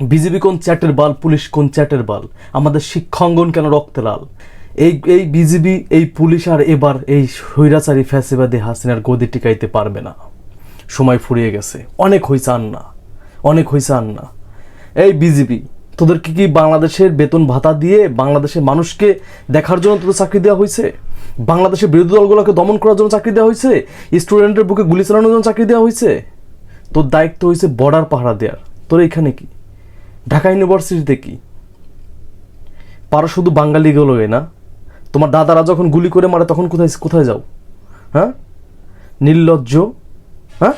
BJP কোন চ্যাটের বাল, police কোন চ্যাটের বাল? আমাদের শিক্ষাঙ্গন কেন রক্তে লাল? এই এই বিজেপি এই পুলিশ আর এবার এই স্বৈরাচারী ফ্যাসিবাদী হাসিনার গদি টিকাইতে পারবে না। সময় ফুরিয়ে গেছে। অনেক হয়েছে আর না অনেক হয়েছে আর না এই বিজেপি তোদেরকে কি বাংলাদেশের বেতন ভাতা দিয়ে বাংলাদেশের মানুষকে দেখার জন্য তোদের চাকরি দেওয়া হয়েছে বাংলাদেশের বিরোধী দলগুলোকে দমন করার জন্য চাকরি দেওয়া হয়েছে স্টুডেন্টের বুকে গুলি চালানোর জন্য চাকরি দেওয়া হয়েছে তোর দায়িত্ব হয়েছে বর্ডার পাহারা দেওয়ার তোর এখানে কি? ঢাকা ইউনিভার্সিটিতে কি? পারো শুধু বাঙালি গুলোই না? তোমার দাদারা যখন গুলি করে মারে, তখন কোথায় কোথায় যাও? হ্যাঁ? নির্লজ্জ? হ্যাঁ?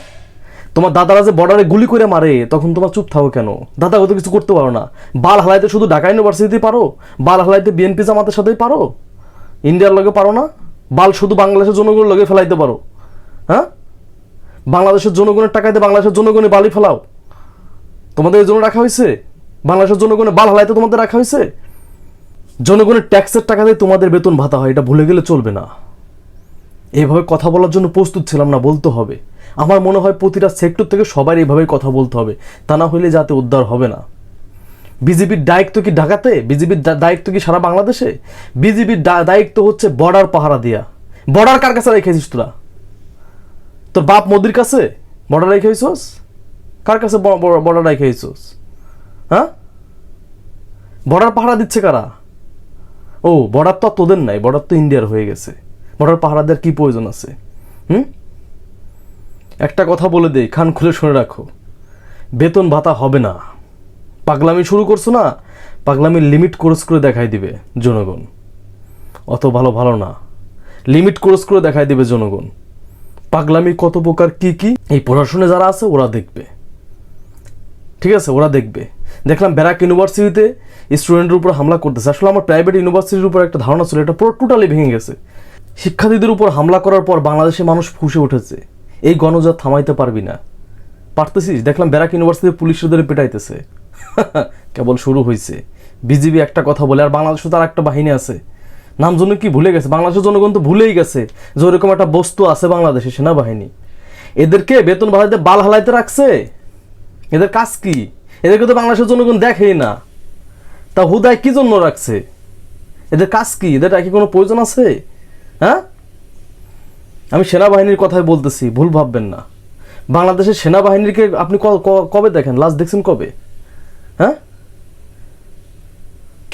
তোমার দাদারা যে বর্ডারে গুলি করে মারে, তখন তোমার চুপ থাকো কেন? দাদা তো কিছু করতে পারো না। বাল হালাইতে শুধু ঢাকা ইউনিভার্সিটিতে পারো? বাল হালাইতে বিএনপি জামাতের সাথেই পারো? ইন্ডিয়ার লগে পারো না? বাল শুধু বাংলাদেশের জনগণের লগে ফেলাইতে পারো? হ্যাঁ? বাংলাদেশের জনগণের টাকাতে বাংলাদেশের জনগণে বালি ফেলাও। তোমাদের এই জন্য রাখা হয়েছে? বাংলাদেশের জনগণের বাল হালাইতে তোমাদের রাখা হয়েছে? জনগণের ট্যাক্সের টাকা দিয়ে তোমাদের বেতন ভাতা হয়, এটা ভুলে গেলে চলবে না। এইভাবে কথা বলার জন্য প্রস্তুত ছিলাম না, বলতে হবে। আমার মনে হয় প্রতিটা সেক্টর থেকে সবার এইভাবেই কথা বলতে হবে, তা না হইলে যাতে উদ্ধার হবে না। বিজেপির দায়িত্ব কি ঢাকাতে? বিজেপির দায়িত্ব কি সারা বাংলাদেশে? বিজেপির দায়িত্ব হচ্ছে বর্ডার পাহারা দিয়া। বর্ডার কার কাছে রেখেছিস তোরা? তোর বাপ মোদির কাছে বর্ডার রেখে হইছস কার কাছে বর্ডার রেখে হইছস হ্যাঁ? বর্ডার পাহারা দিচ্ছে কারা? ও, বর্ডার তো তোদের নাই, বর্ডার তো ইন্ডিয়ার হয়ে গেছে। বর্ডার পাহারা দেওয়ার কি প্রয়োজন আছে? হুম? একটা কথা বলে দেই, খান খুলে শুনে রাখো। বেতন ভাতা হবে না। পাগলামি শুরু করছ না? পাগলামির লিমিট কোর্স করে দেখাই দিবে জনগণ। অত ভালো ভালো না। লিমিট কোর্স করে দেখাই দিবে জনগণ। পাগলামি কত প্রকার, কি কি? এই পড়াশোনা যারা আছে, ওরা দেখবে। ঠিক আছে, ওরা দেখবে। দেখলাম ব্যারাক ইউনিভার্সিটিতে স্টুডেন্টের উপর হামলা করতেছে। আসলে আমার প্রাইভেট ইউনিভার্সিটির উপর একটা ধারণা ছিল, এটা পুরো টোটালি ভেঙে গেছে। শিক্ষার্থীদের উপর হামলা করার পর বাংলাদেশের মানুষ ফুসে উঠেছে। এই গণজাত থামাইতে পারবি না। পারতেছিস? দেখলাম ব্যারাক ইউনিভার্সিটির পুলিশদের পেটাইতেছে। কেবল শুরু হয়েছে বিজিবি একটা কথা বলে, আর বাংলাদেশে তার একটা বাহিনী আছে। নাম জন্য কি ভুলে গেছে? বাংলাদেশের জনগণ তো ভুলেই গেছে যে ওরকম একটা বস্তু আছে বাংলাদেশে সেনাবাহিনী। এদেরকে বেতন বাড়াইতে বাল হালাইতে রাখছে? এদের কাজ কি? এদেরকে তো বাংলাদেশের জনগণ দেখেই না। তা হুদায় কি জন্য রাখছে? এদের কাজ কি? এদের কি কোনো প্রয়োজন আছে? হ্যাঁ? আমি সেনাবাহিনীর কথাই বলতেছি, ভুল ভাববেন না। বাংলাদেশের সেনাবাহিনীকে আপনি কবে দেখেন? লাস্ট দেখছেন কবে? হ্যাঁ?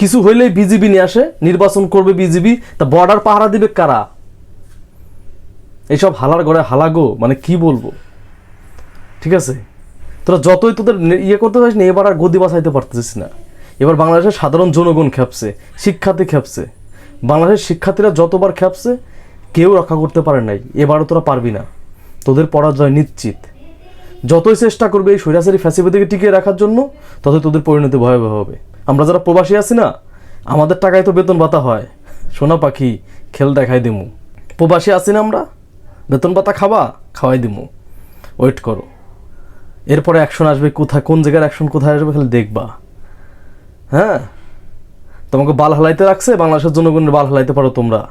কিছু হইলেই বিজিবি নিয়ে আসে, নির্বাচন করবে বিজিবি তা বর্ডার পাহারা দিবে কারা? এইসব হালার ঘরে হালাগো মানে কি বলব? ঠিক আছে? তোরা যতই তোদের ইয়ে করতে পারিস না, এবার আর গদি বাঁচাইতে পারতেছিস না। এবার বাংলাদেশের সাধারণ জনগণ খেপছে, শিক্ষার্থী খেপছে। বাংলাদেশের শিক্ষার্থীরা যতবার খেপছে, কেউ রক্ষা করতে পারে নাই, এবারও তোরা পারবি না। তোদের পরাজয় নিশ্চিত। যতই চেষ্টা করবে এই স্বৈরাচারী ফ্যাসিবাদীকে টিকিয়ে রাখার জন্য, ততই তোদের পরিণতি ভয়াবহ হবে। আমরা যারা প্রবাসী আছি না, আমাদের টাকায় তো বেতন ভাতা হয়। সোনা পাখি, খেল দেখাই দিমু। প্রবাসী আছি না আমরা, বেতন ভাতা খাবা, খাওয়াই দিমু। ওয়েট করো। এরপরে অ্যাকশন আসবে কোথায়, কোন জায়গার অ্যাকশন কোথায় আসবে খালি দেখবা। হ্যাঁ? তোমাকে বাল হালাইতে রাখছে, বাংলাদেশের জনগণের বাল হালাইতে পারো তোমরা।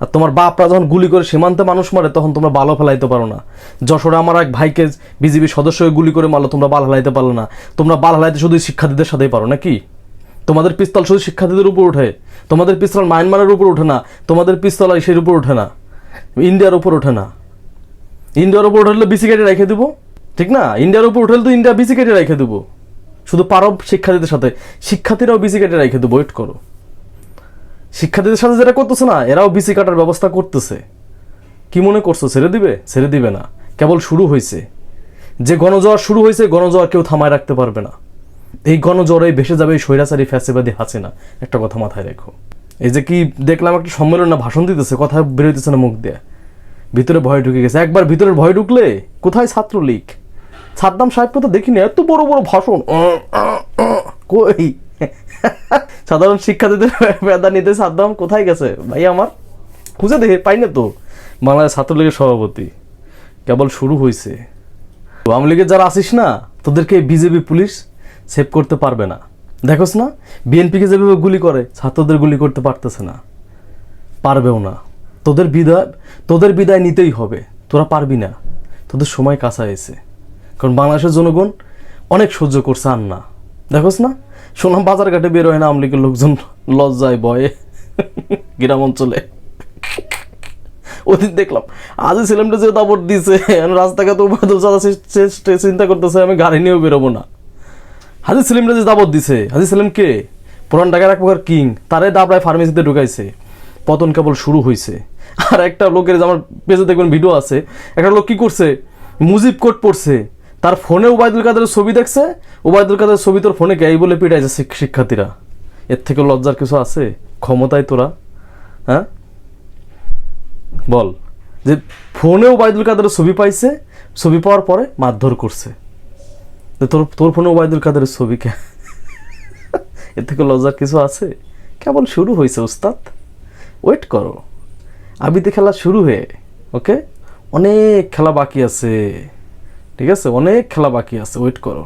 আর তোমার বাপরা যখন গুলি করে সীমান্তে মানুষ মারে, তখন তোমরা বালও ফেলাইতে পারো না। যশোরে আমার এক ভাইকে বিজেপি সদস্যকে গুলি করে মারলো, তোমরা বাল হালাইতে পারল না। তোমরা বাল হালাইতে শুধু শিক্ষার্থীদের সাথেই পারো নাকি? তোমাদের পিস্তল শুধু শিক্ষার্থীদের উপর ওঠে। তোমাদের পিস্তল মায়ানমারের উপর ওঠে না। তোমাদের পিস্তল ইসের উপর ওঠে না। ইন্ডিয়ার উপর ওঠে না। ইন্ডিয়ার উপর উঠলে বিসি কেটে রেখে দেবো। ঠিক না? ইন্ডিয়ার উপর উঠলে তো ইন্ডিয়া বিসি কেটে রেখে দেবো। শুধু পারব শিক্ষার্থীদের সাথে। শিক্ষার্থীরাও বিসি কেটে রেখে দেবো ওয়েট করো। শিক্ষার্থীদের সাথে যেটা করতেছে না, এরাও বিসি কাটার ব্যবস্থা করতেছে। কি মনে করছ, ছেড়ে দিবে? ছেড়ে দিবে না। কেবল শুরু হয়েছে। যে গণজোয়ার শুরু হয়েছে, গণজোয়ার কেউ থামায় রাখতে পারবে না। এই গণজ্বরে ভেসে যাবে স্বৈরাচারী ফ্যাসিবাদী হাসিনা। একটা কথা মাথায় রেখো। এই যে কি দেখলাম, একটা সম্মেলন না, ভাষণ দিতেছে, কথা বেরোইতেছে না মুখ দিয়ে। ভিতরে ভয় ঢুকে গেছে। একবার ভিতরে ভয় ঢুকলে কোথায় ছাত্রলীগ? সাদ্দাম সাহেবকে তো দেখিনি, এত বড় বড় ভাষণ। কই? সাধারণ শিক্ষার্থীদের বেদা নিতে সাদ্দাম কোথায় গেছে? ভাই আমার, খুঁজে দেখে, পাই না তো। বাংলাদেশ ছাত্রলীগের সভাপতি, কেবল শুরু হয়েছে আওয়ামী লীগের যারা আসিস না, তোদেরকে বিজেপি পুলিশ সেভ করতে পারবে না। দেখোস না, বিএনপিকে যেভাবে গুলি করে, ছাত্রদের গুলি করতে পারতেছে না। পারবেও না। তোদের বিদায় তোদের বিদায় নিতেই হবে। তোরা পারবি না। তোদের সময় কাছা এসে কারণ বাংলাদেশের জনগণ অনেক সহ্য করছে আর না। দেখোস না? শোনাম বাজার ঘাটে বের হয় না আমলিকের লোকজন লজ্জায় ভয়ে গ্রাম অঞ্চলে। ওদিন দেখলাম আজ ছেলেমটা যে দাপট দিছে রাস্তাঘাট চিন্তা করতেছে, আমি গাড়ি নিয়েও বেরোবো না। হাজি সেলিমরা যে দাবত দিছে, হাজি সেলিম কে? পুরান ঢাকার এক প্রকার কিং, তারে দাবড়ায় ফার্মেসিতে ঢুকাইছে। পতন কেবল শুরু হয়েছে আর একটা লোকের আমার পেজে দেখবেন ভিডিও আছে, একটা লোক কি করছে? মুজিব কোট পড়ছে তার ফোনে ওবায়দুল কাদের ছবি দেখছে। ওবায়দুল কাদের ছবি তোর ফোনে এই বলে পিটাইছে শিক- শিক্ষার্থীরা। এর থেকে লজ্জার কিছু আছে? ক্ষমতায় তোরা। হ্যাঁ? বল। যে ফোনে ওবায়দুল কাদের ছবি পাইছে, ছবি পাওয়ার পরে মারধর করছে। তোর তোর ফোনে ওবায়দুল কাদের ছবি কে? এর থেকে লজ্জার কিছু আছে? কেবল শুরু হয়েছে, উস্তাদ। ওয়েট করো। আবিতে খেলা শুরু হয়ে ওকে অনেক খেলা বাকি আছে। ঠিক আছে? অনেক খেলা বাকি আছে ওয়েট করো।